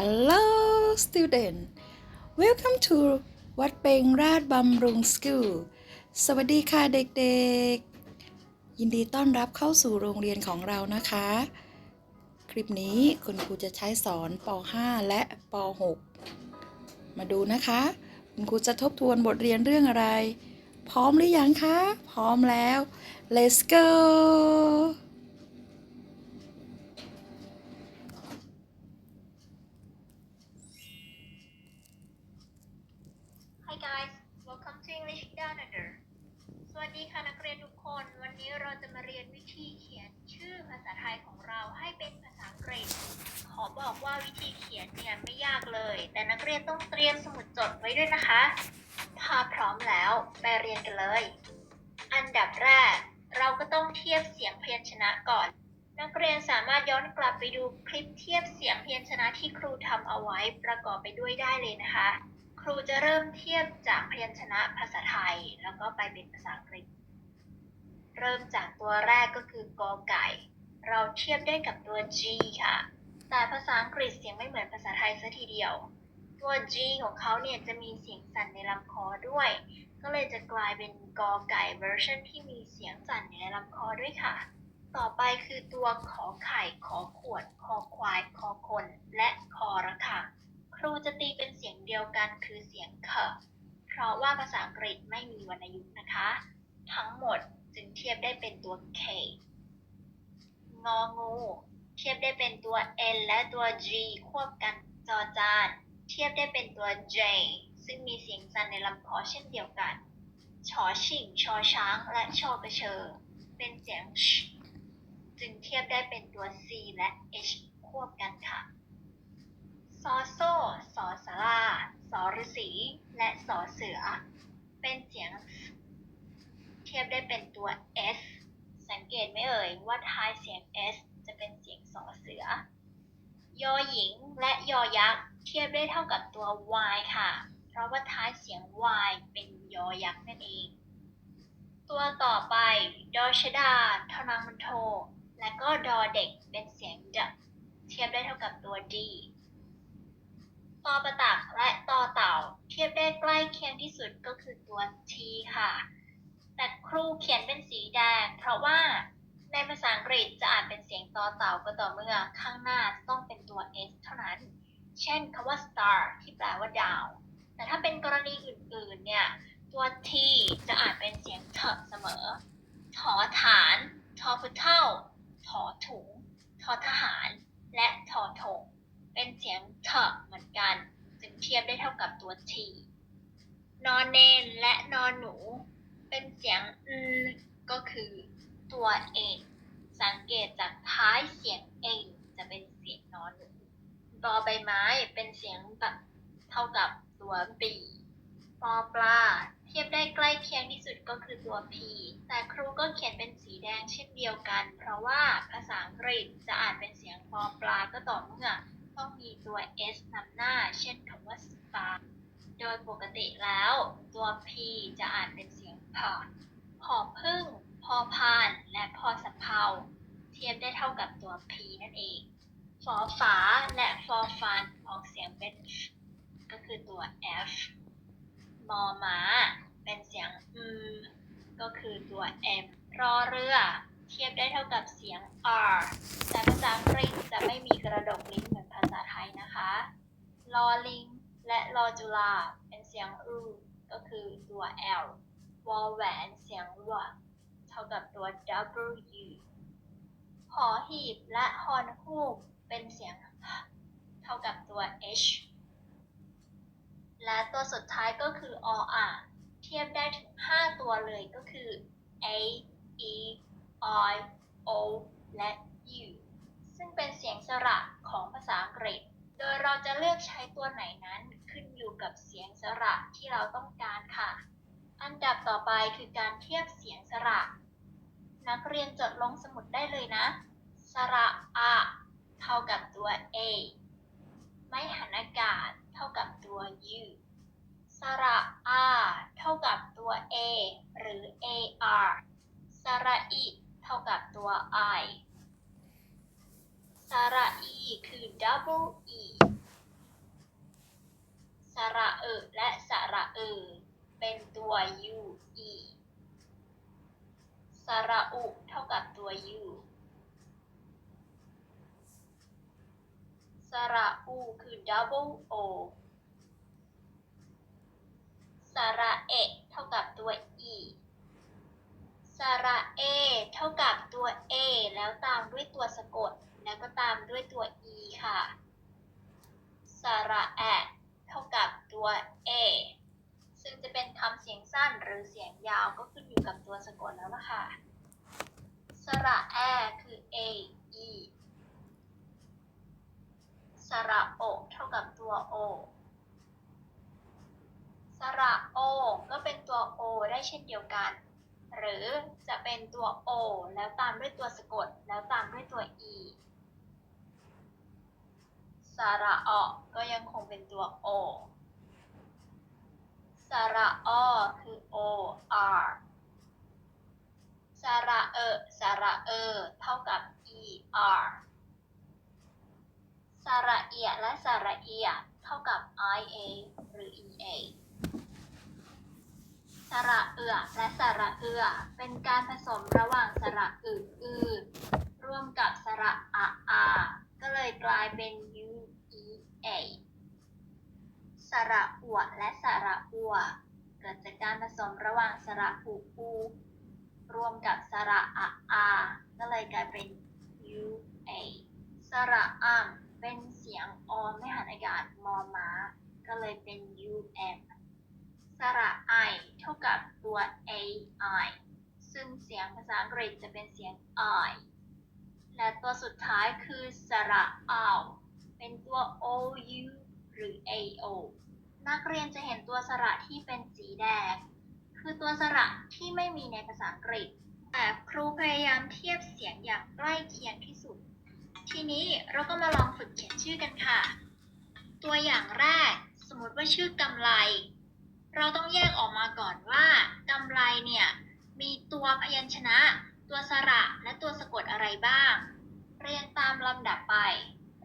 Hello student Welcome to วัดเปงราชบำรุง School สวัสดีค่ะเด็กๆ ยินดีต้อนรับเข้าสู่โรงเรียนของเรานะคะ คลิปนี้คุณครูจะใช้สอนป .5 และป .6 มาดูนะคะ คุณครูจะทบทวนบทเรียนเรื่องอะไร พร้อมหรือยังคะ พร้อมแล้ว let's go Hi guys, welcome to English Down Under สวัสดี ค่ะนักเรียนทุกคน วันนี้เราจะมาเรียนวิธีเขียนชื่อภาษาไทยของเราให้เป็นภาษาอังกฤษ ขอบอกว่าวิธีเขียนเนี่ยไม่ยากเลย แต่นักเรียนต้องเตรียมสมุดจดไว้ด้วยนะคะถ้าพร้อมแล้วไปเรียนกันเลย อันดับแรก เราก็ต้องเทียบเสียงพยัญชนะก่อน นักเรียนสามารถย้อนกลับไปดูคลิปเทียบเสียงพยัญชนะที่ครูทำเอาไว้ประกอบไปด้วยได้เลยนะคะครูจะเริ่มเทียบจากพยัญชนะภาษาไทย แล้วก็ไปเป็นภาษาอังกฤษ เริ่มจากตัวแรกก็คือกอไก่ เราเทียบได้กับตัว G ค่ะ แต่ภาษาอังกฤษเสียงไม่เหมือนภาษาไทยซะทีเดียว ตัว G ของเขาเนี่ยจะมีเสียงสั่นในลำคอด้วย ก็เลยจะกลายเป็นกอไก่เวอร์ชันที่มีเสียงสั่นในลำคอด้วยค่ะ ต่อไปคือตัวขอไข่ขอขวดคอควายคอคน และคอระฆังครูจะตีเป็นเสียงเดียวกันคือเสียงเคเพราะว่าภาษาอังกฤษไม่มีวรรณยุกต์นะคะ ทั้งหมด จึงเทียบได้เป็นตัว K งองู เทียบได้เป็นตัว N และตัว G ควบกันจอจาน เทียบได้เป็นตัว J ซึ่งมีเสียงสั่นในลำคอเช่นเดียวกันชอชิงชอช้าง และชอกระเชอ เป็นเสียง sh จึงเทียบได้เป็นตัว C และ H ควบกันค่ะซอโซ่สอสาราสอฤษี และสอเสือ เป็นเสียง ทียบได้เป็นตัว S สังเกตไหมเอ่ยว่าท้ายเสียง S จะเป็นเสียงสอเสือ ยอหญิงและยอยักษ์เทียบได้เท่ากับตัว Y ค่ะ เพราะว่าท้ายเสียง Y เป็นยอยักษ์นั่นเอง ตัวต่อไปดอชดาทนังมันโท และก็ดอเด็กเป็นเสียงดเทียบได้เท่ากับตัว D ตอประตักและตอเต่า เทียบได้ใกล้เคียงที่สุดก็คือตัว T ค่ะ แต่ครูเขียนเป็นสีแดง เพราะว่าในภาษาอังกฤษจะอ่านเป็นเสียงต่อเต่าก็ต่อเมื่อข้างหน้าต้องเป็นตัว S เท่านั้น เช่นคำว่า star ที่แปลว่าดาว แต่ถ้าเป็นกรณีอื่นๆ เนี่ย ตัว T จะอ่านเป็นเสียงเถอะเสมอ ถอฐาน ทอพุเท่า ถอถุง ทอทหาร และทอถง เป็นเสียงเถอะเหมือนกัน จึงเทียบได้เท่ากับตัว T นอนเนนและนอนหนู เป็นเสียงอืก็คือ ตัวเอง สังเกตจากท้ายเสียงเองจะเป็นเสียงนอนหนูบอใบไม้เป็นเสียงแบบเท่ากับตัวบีปอปลา เทียบได้ใกล้เคียงที่สุดก็คือตัว P แต่ครูก็เขียนเป็นสีแดงเช่นเดียวกัน เพราะว่าภาษาอังกฤษจะอ่านเป็นเสียงปอปลาก็ต่อเมื่อต้องมีตัว S นำหน้า เช่นคำว่า star โดยปกติแล้ว ตัว P จะอ่านเป็นเสียงพอพอพึ่ง พอพานและพอสำเพาเทียบได้เท่ากับตัว P นั่นเองฟอฝาและฟอฟันออกเสียงเป็นก็คือตัว F มอม้า เป็นเสียงอืมก็คือตัว M รอเรือ เทียบได้เท่ากับเสียง R แต่ภาษาอังกฤษจะไม่มีกระดกลิ้นเหมือนภาษาไทยนะคะลอลิง และลอจุลา เป็นเสียงอืก็คือตัว L วอลแหวนเสียงว เท่ากับตัว W หอหีบและฮอนฮูกเป็นเสียง เท่ากับตัว H และตัวสุดท้ายก็คือออ่างเทียบได้ถึง 5 ตัวเลยก็คือ A E I O และ U ซึ่งเป็นเสียงสระของภาษาอังกฤษ โดยเราจะเลือกใช้ตัวไหนนั้นขึ้นอยู่กับเสียงสระที่เราต้องการค่ะ ดับต่อไปคือการเทียบเสียงสระ นักเรียนจดลงสมุดได้เลยนะ สระอะเท่ากับตัว A ไม่หันอากาศเท่ากับตัว U สระอาเท่ากับตัว A หรือ AR สระอิเท่ากับตัว I สระอีคือ double E สระเอและสระเอ เป็นตัว u e สระอุเท่ากับตัว u สระอูคือ double o สระเอเท่ากับตัว e สระเอเท่ากับตัว a แล้วตามด้วยตัวสะกด แล้วก็ตามด้วยตัว e ค่ะ สระแอเท่ากับตัว a ซึ่งจะเป็นคำเสียงสั้นหรือเสียงยาวก็ขึ้นอยู่กับตัวสะกดแล้วล่ะค่ะ สระแอคือ a e สระโอเท่ากับตัว o สระโอก็เป็นตัว o ได้เช่นเดียวกัน หรือจะเป็นตัว o แล้วตามด้วยตัวสะกดแล้วตามด้วยตัว e สระออก็ยังคงเป็นตัว o ส ระออคือ o r สระเออสระเออ เท่ากับ e r สระเอียและสระเอียเท่ากับ i a หรือ e a สระเอือและสระเอือ เป็นการผสมระหว่างสระอึอือร่วมกับสระอะอาก็เลยกลายเป็น u e a สระอัวและสระอัว เกิดจากการผสมระหว่างสระอูอูรวมกับสระอะอาก็เลยกลายเป็น u a สระอัมเป็นเสียงออไม่หันอากาศมอม้า ก็เลยเป็น u m สระไอเท่ากับตัว a i ซึ่งเสียงภาษาอังกฤษจะเป็นเสียง i และตัวสุดท้ายคือสระอาวเป็นตัว o u หรือ a o นักเรียนจะเห็นตัวสระที่เป็นสีแดง คือตัวสระที่ไม่มีในภาษาอังกฤษ แต่ครูพยายามเทียบเสียงอย่างใกล้เคียงที่สุด ทีนี้เราก็มาลองฝึกเขียนชื่อกันค่ะ ตัวอย่างแรก สมมติว่าชื่อกำไล เราต้องแยกออกมาก่อนว่ากำไลเนี่ยมีตัวพยัญชนะ ตัวสระ และตัวสะกดอะไรบ้าง เรียงตามลำดับไป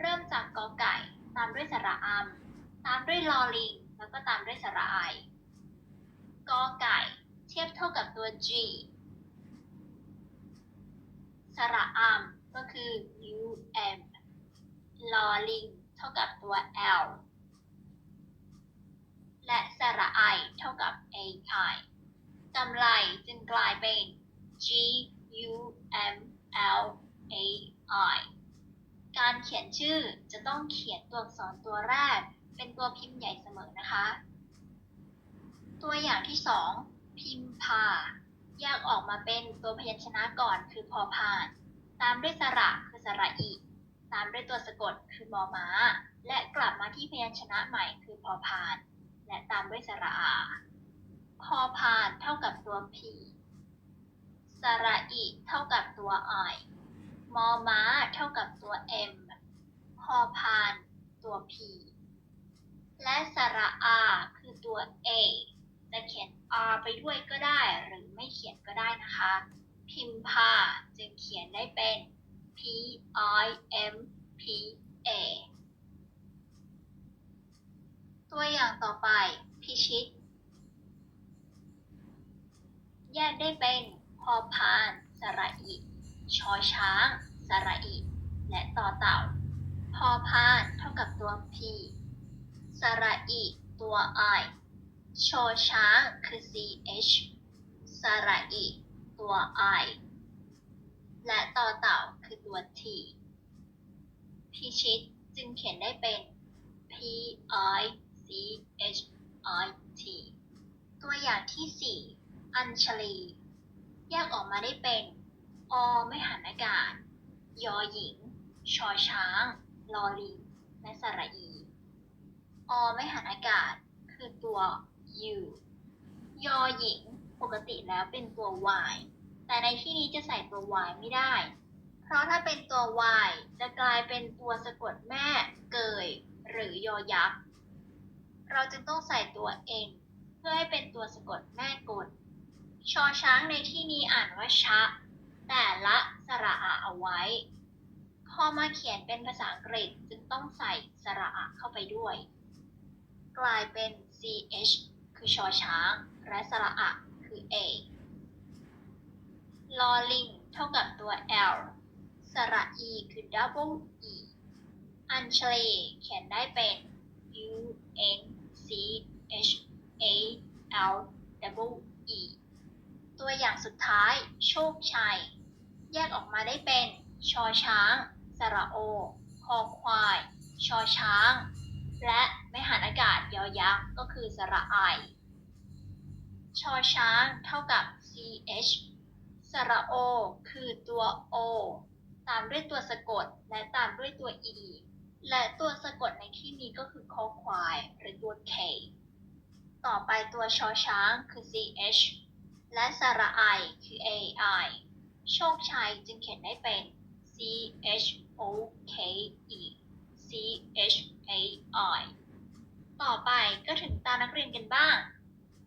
เริ่มจากกอไก่ ตามด้วยสระอัมตามด้วยลอลิง แล้วก็ตามด้วยสระไอกอไก่ เทียบเท่ากับตัว G สระอัมก็คือ U M ลอลิงเท่ากับตัว L และสระไอเท่ากับ A I กำไลจึงกลายเป็น G U M L A I การเขียนชื่อจะต้องเขียนตัวอักษรตัวแรก เป็นตัวพิมพ์ใหญ่เสมอนะคะ ตัวอย่างที่สองพิมพาแยกออกมาเป็นตัวพยัญชนะก่อนคือพอพาน ตามด้วยสระคือสระอีตามด้วยตัวสะกดคือมอม้า และกลับมาที่พยัญชนะใหม่คือพอพาน และตามด้วยสระอาพอพานเท่ากับตัว p สระอีเท่ากับตัว i มอม้าเท่ากับตัว m พอพานตัว p และสระอาคือตัว a จะเขียน r ไปด้วยก็ได้หรือไม่เขียนก็ได้นะคะ พิมพาจึงเขียนได้เป็น p i m p a ตัวอย่างต่อไป พิชิต แยกได้เป็นพอพานสระอีชอช้าง สระอีและต่อเต่า พอพานเท่ากับตัว p สระอีตัว i ชอช้างคือ ch สระอีตัว i และต่อเต่าคือตัว t พิชิตจึงเขียนได้เป็น p i c h i t ตัวอย่างที่ 4 อัญชลี แยกออกมาได้เป็น อไม่หันอากาศ ยอหญิง ชอช้าง ลอลิงและสระอี อไม่หันอากาศคือตัว u ยอหญิงปกติแล้วเป็นตัว y แต่ในที่นี้จะใส่ตัว y ไม่ได้ เพราะถ้าเป็นตัว y จะกลายเป็นตัวสะกดแม่เกย หรือยอยักษ์ เราจึงต้องใส่ตัว n เพื่อให้เป็นตัวสะกดแม่กลชอช้างในที่นี้อ่านว่าชะ แต่ละสระอะเอาไว้ พอมาเขียนเป็นภาษาอังกฤษจึงต้องใส่สระอะเข้าไปด้วย กลายเป็น ch คือชอช้าง และสระอะคือ a ลอลิงเท่ากับตัว l สระ e คือ double e อัญชลเขียนได้เป็น u n c h a l double e ตัวอย่างสุดท้ายโชคชัย แยกออกมาได้เป็น ชอช้าง สระโอ คอควาย ชอช้าง และไม่หัน ยอยักษ์ก็คือสระไอ ชอช้างเท่ากับ ch สระโอ คือตัว o ตามด้วยตัวสะกดและตามด้วยตัว e และตัวสะกดในที่นี้ก็คือคอควายหรือตัว k ต่อไปตัวชอช้างคือ ch และสระไอคือ ai โชคชัยจึงเขียนได้เป็น c h o k e c h a i ต่อไปก็ถึงตานักเรียนกันบ้าง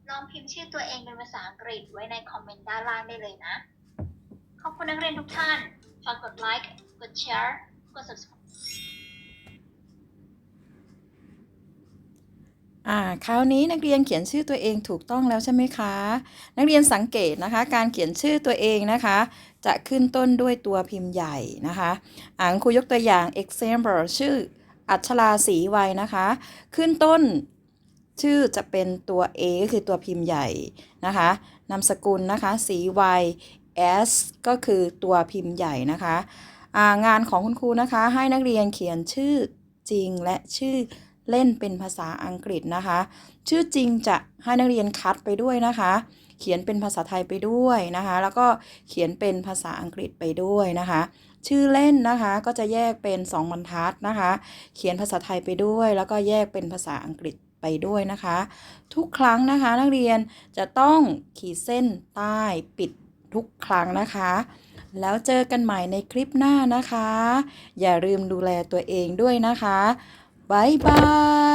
ลองพิมพ์ชื่อตัวเองเป็นภาษาอังกฤษไว้ในคอมเมนต์ด้านล่างได้เลยนะ ขอบคุณนักเรียนทุกท่าน ฝากกดไลค์ กดแชร์ กด subscribe อ่าคราวนี้นักเรียนเขียนชื่อตัวเองถูกต้องแล้วใช่ไหมคะ นักเรียนสังเกตนะคะ การเขียนชื่อตัวเองนะคะ จะขึ้นต้นด้วยตัวพิมพ์ใหญ่นะคะอ่านครูยกตัวอย่าง example ชื่อ อัชราศรีวัยนะคะ ขึ้นต้นชื่อจะเป็นตัว A ก็คือตัวพิมพ์ใหญ่นะคะนามสกุลนะคะศีวัย S ก็คือตัวพิมพ์ใหญ่นะคะางานของคุณครูนะคะให้นักเรียนเขียนชื่อจริงและชื่อเล่นเป็นภาษาอังกฤษนะคะ ชื่อจริงจะให้นักเรียนคัดไปด้วยนะคะ เขียนเป็นภาษาไทยไปด้วยนะคะ แล้วก็เขียนเป็นภาษาอังกฤษไปด้วยนะคะ ชื่อเล่นนะคะก็จะแยกเป็น 2 บรรทัดนะคะ เขียนภาษาไทยไปด้วย แล้วก็แยกเป็นภาษาอังกฤษไปด้วยนะคะ ทุกครั้งนะคะนักเรียนจะต้องขีดเส้นใต้ปิดทุกครั้งนะคะ แล้วเจอกันใหม่ในคลิปหน้านะคะ อย่าลืมดูแลตัวเองด้วยนะคะบ๊ายบาย